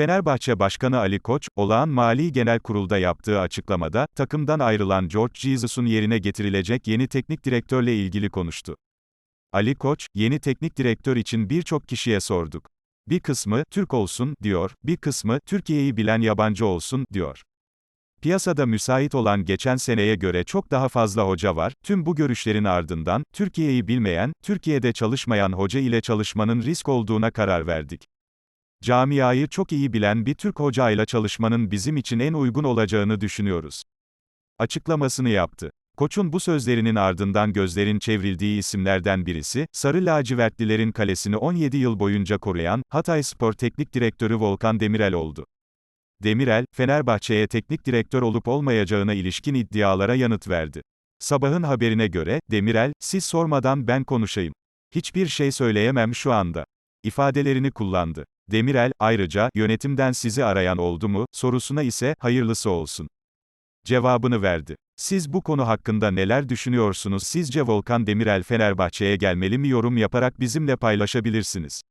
Fenerbahçe Başkanı Ali Koç, olağan Mali Genel Kurul'da yaptığı açıklamada, takımdan ayrılan George Jesus'un yerine getirilecek yeni teknik direktörle ilgili konuştu. Ali Koç, yeni teknik direktör için birçok kişiye sorduk. Bir kısmı, Türk olsun, diyor, bir kısmı, Türkiye'yi bilen yabancı olsun, diyor. Piyasada müsait olan geçen seneye göre çok daha fazla hoca var, tüm bu görüşlerin ardından, Türkiye'yi bilmeyen, Türkiye'de çalışmayan hoca ile çalışmanın risk olduğuna karar verdik. Camiayı çok iyi bilen bir Türk hocayla çalışmanın bizim için en uygun olacağını düşünüyoruz. Açıklamasını yaptı. Koç'un bu sözlerinin ardından gözlerin çevrildiği isimlerden birisi, Sarı lacivertlilerin kalesini 17 yıl boyunca koruyan, Hatay Spor Teknik Direktörü Volkan Demirel oldu. Demirel, Fenerbahçe'ye teknik direktör olup olmayacağına ilişkin iddialara yanıt verdi. Sabahın haberine göre, Demirel, siz sormadan ben konuşayım. Hiçbir şey söyleyemem şu anda. ifadelerini kullandı. Demirel, ayrıca, yönetimden sizi arayan oldu mu, sorusuna ise, hayırlısı olsun. Cevabını verdi. Siz bu konu hakkında neler düşünüyorsunuz? Sizce Volkan Demirel Fenerbahçe'ye gelmeli mi yorum yaparak bizimle paylaşabilirsiniz.